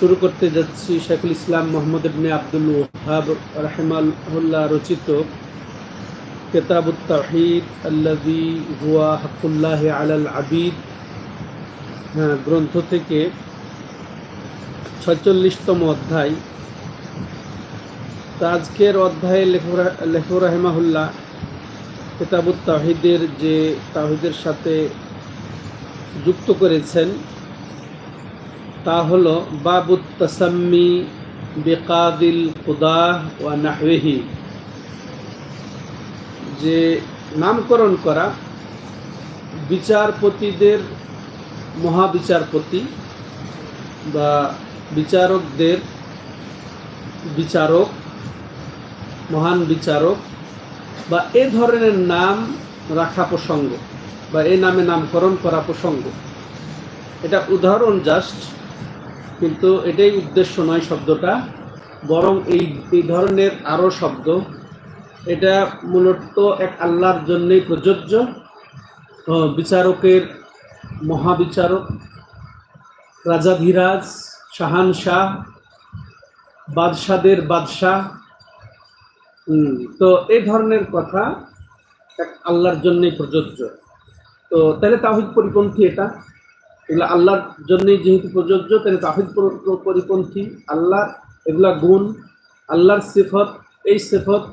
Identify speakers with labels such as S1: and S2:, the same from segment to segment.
S1: শুরু করতে যাচ্ছি শেখুল ইসলাম মোহাম্মদ ইবনে আব্দুল ওহাব রাহিমাহুল্লাহ রচিত কেতাবুত তাহিদ আল্লাদি হুয়া হকুল্লাহ আলাল আবিদ। হ্যাঁ, গ্রন্থ থেকে ছয়চল্লিশতম অধ্যায়। তা আজকের অধ্যায়ে লেখু রাহেমাহুল্লাহ কেতাবুত তাহিদের যে তাহিদের সাথে যুক্ত করেছেন তা হল বাবুত তাসাম্মি বেকাদিল খুদাহ ওয়া নাহওয়েহি। যে নামকরণ করা বিচারপতিদের, মহাবিচারপতি বা বিচারকদের বিচারক, মহান বিচারক বা এ ধরনের নাম রাখা প্রসঙ্গ বা এ নামে নামকরণ করা প্রসঙ্গ। এটা উদাহরণ জাস্ট কিন্তু এটাই উদ্দেশ্য নয় শব্দটা, বরং এই এই ধরনের আরও শব্দ। এটা মূলত এক আল্লাহর জন্যই প্রযোজ্য বিচারকের মহাবিচারক, রাজাধিরাজ শাহানশাহ বাদশাদের বাদশাহ। তো এই ধরনের কথা এক আল্লাহর জন্যই প্রযোজ্য। তো তাহলে তাহিদ পরিপন্থী এটা। এগুলো আল্লাহর জন্যই যেহেতু প্রযোজ্য, তাহলে তাহিদ পর- পর- পরিপন্থী। আল্লাহ এগুলা গুণ, আল্লাহর সিফত, এই সিফত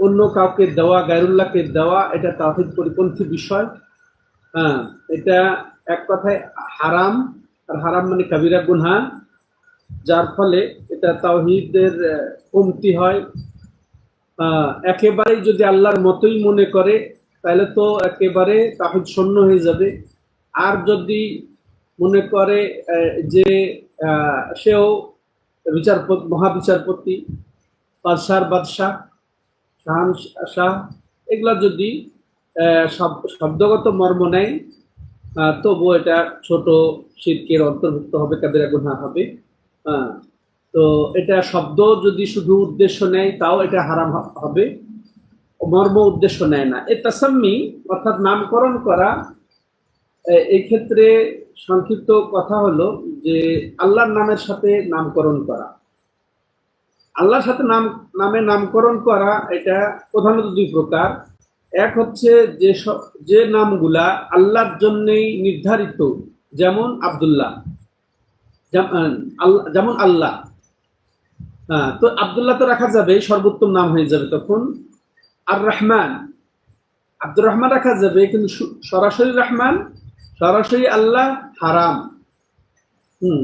S1: অন্য কাউকে দেওয়া, গায়রুল্লাহকে দেওয়া, এটা তাহিদ পরিপন্থী বিষয়। হ্যাঁ এটা এক কথায় হারাম, আর হারাম মানে কাবিরা গুনহা, যার ফলে এটা তাওহিদের কমতি হয়। একেবারেই যদি আল্লাহর মতোই মনে করে, তাহলে তো একেবারে তাহিদ শূন্য হয়ে যাবে। আর যদি মনে করে যে সেও বিচারপতি, মহাবিচারপতি বাদশার বাদশাহ, শাহান শাহ, এগুলা যদি শব্দগত মর্ম নেয় তবুও এটা ছোট শিল্পের অন্তর্ভুক্ত হবে, কাদের গুণা হবে। তো এটা শব্দ যদি শুধু উদ্দেশ্য নেয়, তাও এটা হারাম হবে। মর্ম উদ্দেশ্য নেয় না। এ তাসাম্মি, অর্থাৎ নামকরণ করা এই ক্ষেত্রে সংক্ষিপ্ত কথা হলো যে আল্লাহর নামের সাথে নামকরণ করা। আল্লাহর সাথে নাম, নামে নামকরণ করা এটা প্রধানত দুই প্রকার। এক হচ্ছে যে যে নামগুলা আল্লাহর জন্যেই নির্ধারিত, যেমন আব্দুল্লাহ যেমন আল্লাহ। হ্যাঁ তো আব্দুল্লাহ তো রাখা যাবে, সর্বোত্তম নাম হয়ে যাবে তখন। আর রহমান, আব্দুর রহমান রাখা যাবে, কিন্তু সরাসরি রহমান সরাসরি আল্লাহ হারাম। হুম।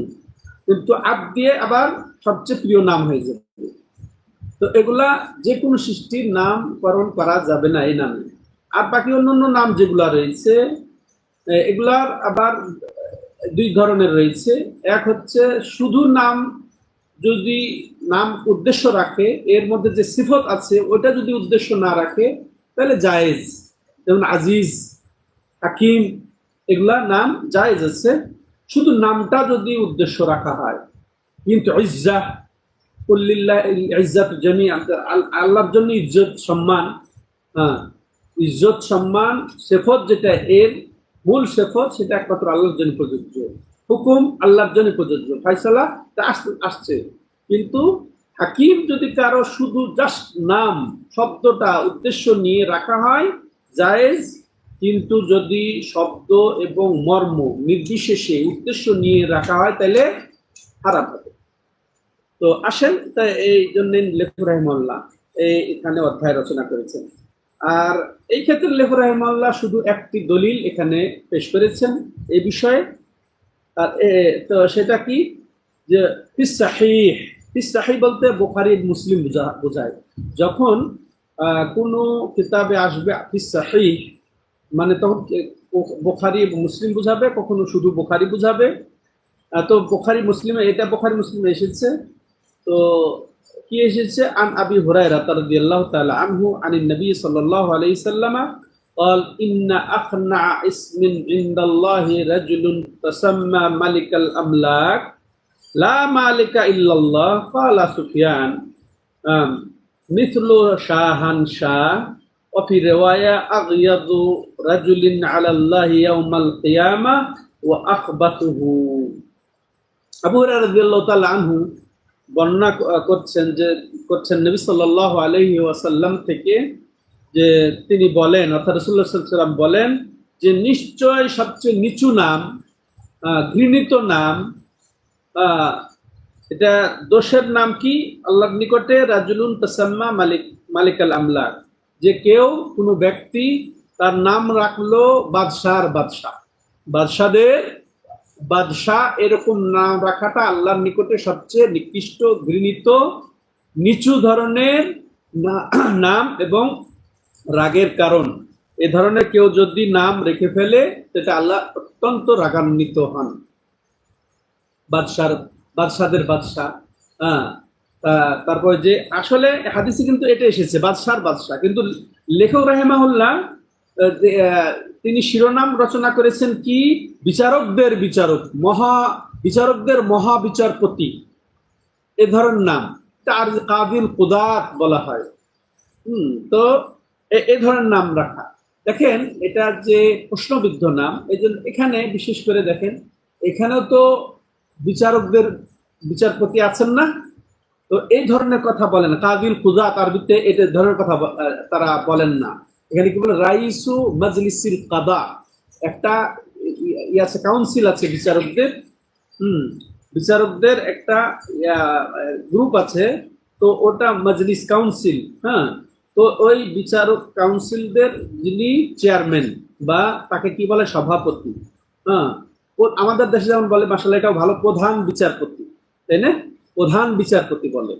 S1: কিন্তু আব দিয়ে আবার সবচেয়ে প্রিয় নাম হয়ে যাবে। তো এগুলা যে কোনো সৃষ্টির নামকরণ করা যাবে না এই নামে। আর বাকি অন্যান্য নাম যেগুলা রয়েছে এগুলার আবার দুই ধরনের রয়েছে। এক হচ্ছে শুধু নাম যদি নাম উদ্দেশ্য রাখে, এর মধ্যে যে সিফত আছে ওটা যদি উদ্দেশ্য না রাখে, তাহলে জায়েজ। যেমন আজিজ, হাকিম এগুলা নাম জায়েজ আছে। শুধু নামটা যদি উদ্দেশ্য রাখা হয়। কিন্তু ইজ্জা, কুল্লিল্লাহ ইজ্জাত জমি আল্লাহর জন্য ইজ্জত সম্মান হ্যাঁ ইজ্জত সম্মান, সেফত যেটা এর মূল সেফত, সেটা একমাত্র আল্লাহর জন্য প্রযোজ্য। হুকুম আল্লাহর জন্য প্রযোজ্য। ফাইসালা তা আস- আসছে। কিন্তু হাকিম যদি কারও শুধু জাস্ট নাম, শব্দটা উদ্দেশ্য নিয়ে রাখা হয়, জায়েজ কিন্তু যদি শব্দ এবং মর্ম নির্বিশেষে উদ্দেশ্য নিয়ে রাখা হয়, তাহলে খারাপ হবে। তো আসেন তাই এই জন্য লেখু রাহিমাল্লাহ এই এখানে অধ্যায় রচনা করেছেন। আর এই ক্ষেত্রে লেখু রাহিমাল্লাহ শুধু একটি দলিল এখানে পেশ করেছেন এই বিষয়ে। আর তো সেটা কি? যে ফিসাহিহ ফিসাহি বলতে বোখারি মুসলিম বোঝা, বোঝায়। যখন কোনো কিতাবে আসবে ফিসাহি মানে তখন কে- ও- বোখারি এবং মুসলিম বুঝাবে কখনো শুধু বোখারি বুঝাবে আহ, তো বোখারি মুসলিমে এটা বোখারি মুসলিমে এসেছে তো কি এসেছে আন আবি হুরায়রা রাদিয়াল্লাহু তাআলা আনহু আনিন নবী সাল্লাল্লাহু আলাইহি সাল্লামা قال إن أقنع اسم عند الله رجل تسمى ملك الأملاك لا مالك إلا الله قال سفيان آم، مثل شاهن شاه وفي رواية أغيض رجل على الله يوم القيامة وأخبثه আবু রাদিয়াল্লাহু তাআলা আনহু বর্ণনা ক- করছেন যে করছেন নবী সাল্লাল্লাহু আলাইহি ওয়াসাল্লাম থেকে যে তিনি বলেন অর্থাৎ রাসূলুল্লাহ সাল্লাল্লাহু আলাইহি ওয়াসাল্লাম বলেন যে নিশ্চয় সবচেয়ে নিচু নাম আহ, ঘৃণিত নাম আহ, এটা দোষের নাম কি আল্লাহর নিকটে রাজুলুন তাসাম্মা মালিক মালিক আল আমলাক যে কেউ কোনো ব্যক্তি তার নাম রাখল বাদশার বাদশাহ। বাদশাদের, বাদশাহ এরকম নাম রাখাটা আল্লাহর নিকটে সবচেয়ে নিকৃষ্ট, ঘৃণিত, নিচু ধরনের নাম এবং রাগের কারণ। এ ধরনের কেউ যদি নাম রেখে ফেলে, সেটা আল্লাহ অত্যন্ত রাগান্বিত হন। বাদশার, বাদশাদের বাদশাহ হ্যাঁ। তারপরে যে আসলে হাদিসে কিন্তু এটা এসেছে, বাদশার বাদশাহ। কিন্তু লেখক রাহেমাহুল্লাহ তিনি শিরোনাম রচনা করেছেন কি? বিচারকদের বিচারক, মহা, বিচারকদের মহা বিচারপতি এ ধরনের নাম। তার কাবিল কুদাত বলা হয়। হুম, তো এ- এ ধরনের নাম রাখা। দেখেন, এটা যে প্রশ্নবিদ্ধ নাম, এই জন্য এখানে বিশেষ করে দেখেন, এখানেও তো বিচারকদের বিচারপতি আছেন না। তো এই ধরনের কথা বলেন কাবিল কুজা আরবিতে এই ধরনের কথা তারা বলেন না। এখানে কি বলে? রাইসু মজলিসিল কাদা। একটা ই- আছে কাউন্সিল আছে বিচারকদের। হুম, বিচারকদের একটা গ্রুপ আছে। তো ওটা মজলিস কাউন্সিল হ্যাঁ। তো ওই বিচারক কাউন্সিলদের যিনি চেয়ারম্যান বা তাকে কি বলে? সভাপতি হ্যাঁ। আমাদের দেশে যেমন বলে মাসাল্লাহ এটাও ভালো প্রধান বিচারপতি, তাই না? প্রধান বিচারপতি বলে।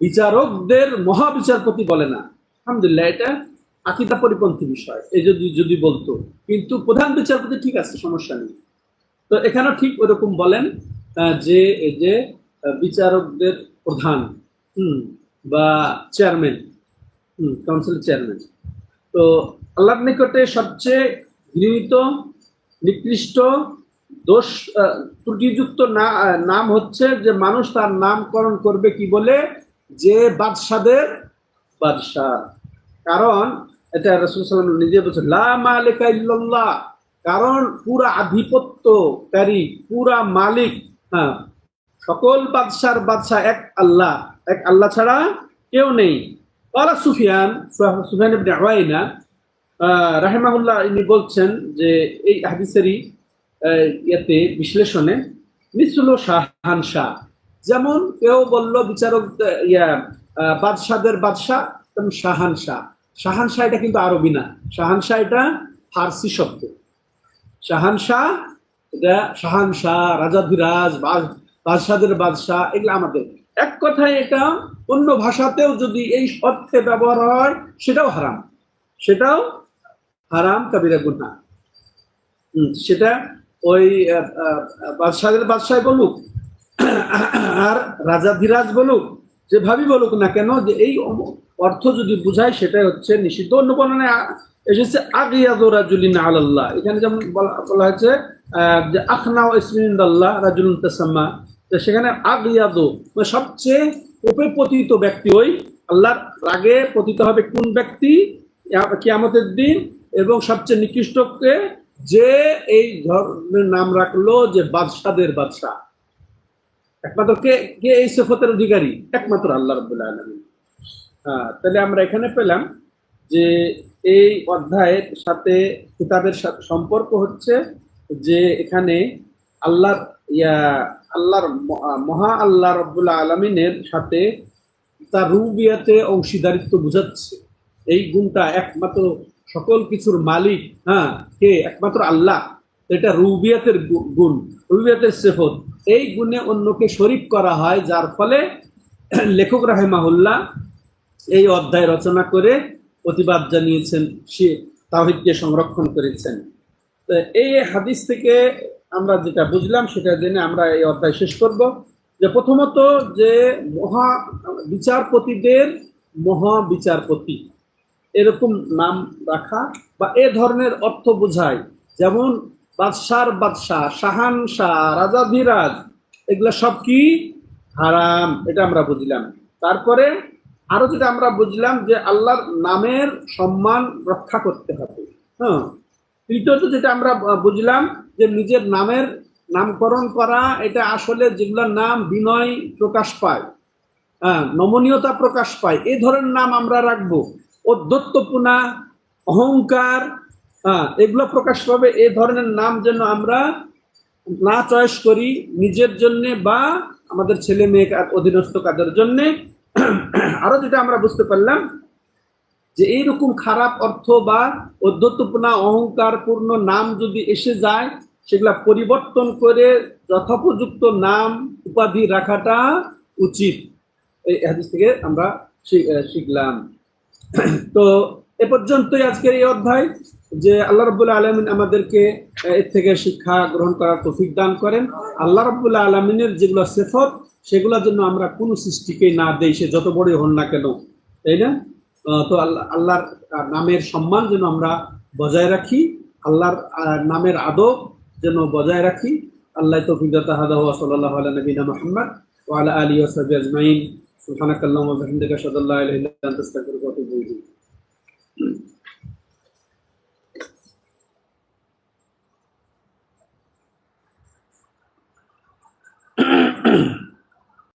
S1: বিচারকদের মহা বিচারপতি বলে না। আলহামদুলিল্লাহ, এটা আকিদা পরিপন্থী বিষয়। এই যদি যদি বলতো। কিন্তু প্রধান বিচারপতি ঠিক আছে, সমস্যা নেই। তো এখানেও ঠিক ওরকম বলেন যে এই যে বিচারকদের প্রধান, হুম, বা চেয়ারম্যান, হুম, কাউন্সিল চেয়ারম্যান। তো আল্লাহর নিকটে সবচেয়ে ঘৃণিত নিকৃষ্ট দোষ ত্রুটিযুক্ত নাম হচ্ছে যে মানুষ তার নামকরণ করবে কি বলে? যে বাদশাদের বাদশাহ। কারণ এটা রসুল নিজে বলছেন, লা ইল্লাল্লাহ। কারণ পুরা আধিপত্যকারী, পুরা মালিক হ্যাঁ সকল বাদশার বাদশাহ এক আল্লাহ। এক আল্লাহ ছাড়া কেউ নেই। কালা সুফিয়ান সুফিয়ান ইবনে রাহিমাহুল্লাহ ইনি বলছেন যে এই হাদিসেরই ইয়েতে বিশ্লেষণে মিসুল শাহান শাহ। যেমন কেউ বলল বিচারক ইয়া বাদশাদের বাদশাহ তেমন শাহান শাহ। শাহান শাহ এটা কিন্তু আরবি না। শাহান শাহ এটা ফার্সি শব্দ। শাহান শাহ এটা শাহানশাহ রাজাধিরাজ বাদ- বাদশাদের বাদশাহ এগুলো আমাদের। এক কথায় এটা অন্য ভাষাতেও যদি এই অর্থে ব্যবহার হয় সেটাও হারাম। সেটাও হারাম কাবিরা হুম, সেটা ওই বাদশাহের বাদশাহ বলুক, আর রাজাধিরাজ বলুক, যে ভাবি বলুক না কেন, যে এই অর্থ যদি বুঝায়, সেটাই হচ্ছে নিষিদ্ধ। অন্য বর্ণনায় আ- এসেছে আগিয়াদু রাজুলিন আলাল্লাহ। এখানে যেমন বলা হয়েছে যে আখনা ইসমিন্দাল্লাহ রাজুলুন তাসাম্মা। সেখানে আগিয়াদু মানে সবচেয়ে উপে পতিত ব্যক্তি ওই, আল্লাহর রাগে পতিত হবে কোন ব্যক্তি? কিয়ামতের দিন, এবং সবচেয়ে নিকৃষ্টকে যে এই ধরনের নাম রাখল যে বাদশাদের বাদশাহ। একমাত্র কে কে এই সেফতের অধিকারী? একমাত্র আল্লাহ রবুল্লাহ আলমী হ্যাঁ তাহলে আমরা এখানে পেলাম যে এই অধ্যায়ের সাথে কিতাবের সাথে সম্পর্ক হচ্ছে যে এখানে আল্লাহর ইয়া, আল্লাহর মহা আল্লাহ রব্বুল্লাহ আলমিনের সাথে তার রুবিয়াতে অংশীদারিত্ব বুঝাচ্ছে। এই গুণটা একমাত্র সকল কিছুর মালিক হ্যাঁ কে? একমাত্র আল্লাহ। এটা রুবিয়াতের গুণ, রুবিয়াতের সেফত। এই গুণে অন্যকে শরিক করা হয়, যার ফলে লেখক রাহেমাহুল্লাহ এই অধ্যায় রচনা করে প্রতিবাদ জানিয়েছেন, সে তাহিদকে সংরক্ষণ করেছেন। তো এই হাদিস থেকে আমরা যেটা বুঝলাম, সেটা জেনে আমরা এই অধ্যায় শেষ করব। যে প্রথমত যে মহা বিচারপতিদের মহা বিচারপতি এরকম নাম রাখা বা এ ধরনের অর্থ বোঝায়। যেমন, বাদশার বাদশাহ, শাহান শাহ রাজাধিরাজ এগুলা সব কি? হারাম, এটা আমরা বুঝলাম। তারপরে আরও যেটা আমরা বুঝলাম যে আল্লাহর নামের সম্মান রক্ষা করতে হবে। হ্যাঁ। তৃতীয়ত যেটা আমরা বুঝলাম যে নিজের নামের নামকরণ করা, এটা আসলে যেগুলোর নাম বিনয় প্রকাশ পায় হ্যাঁ নমনীয়তা প্রকাশ পায় এই ধরনের নাম আমরা রাখব। অধ্যত্বপূর্ণা অহংকার হ্যাঁ এগুলো প্রকাশ পাবে এই ধরনের নাম যেন আমরা না চয়েস করি নিজের জন্য বা আমাদের ছেলে মেয়ে অধীনস্থ কাজের জন্য। আরও যেটা আমরা বুঝতে পারলাম যে এইরকম খারাপ অর্থ বা অধ্যত্বপূর্ণ অহংকার পূর্ণ নাম যদি এসে যায়, সেগুলা পরিবর্তন করে যথোপযুক্ত নাম উপাধি রাখাটা উচিত। এই হাদিস থেকে আমরা শিখলাম। তো এ পর্যন্তই আজকের এই অধ্যায় যে আল্লাহ রবুল্লা আলমিন আমাদেরকে এর থেকে শিক্ষা গ্রহণ করার তৌফিক দান করেন। আল্লাহ রবুল্লা আলমিনের যেগুলো সেফত, সেগুলোর জন্য আমরা কোনো সৃষ্টিকে না দেই, সে যত বড়ই হন না কেন, তাই না? তো আল্লাহ আল্লাহর নামের সম্মান যেন আমরা বজায় রাখি, আল্লাহর নামের আদব যেন বজায় রাখি। আল্লাহ তৌফিক দাতা হাদা ওয়া সাল্লাল্লাহু আলা নবিনা মুহাম্মদ, ওয়া আলা আলিহি ওয়া سبحانك اللهم وبحمدك أشهد أن لا إله إلا أنت أستغفرك وأتوب إليك Mm-hmm.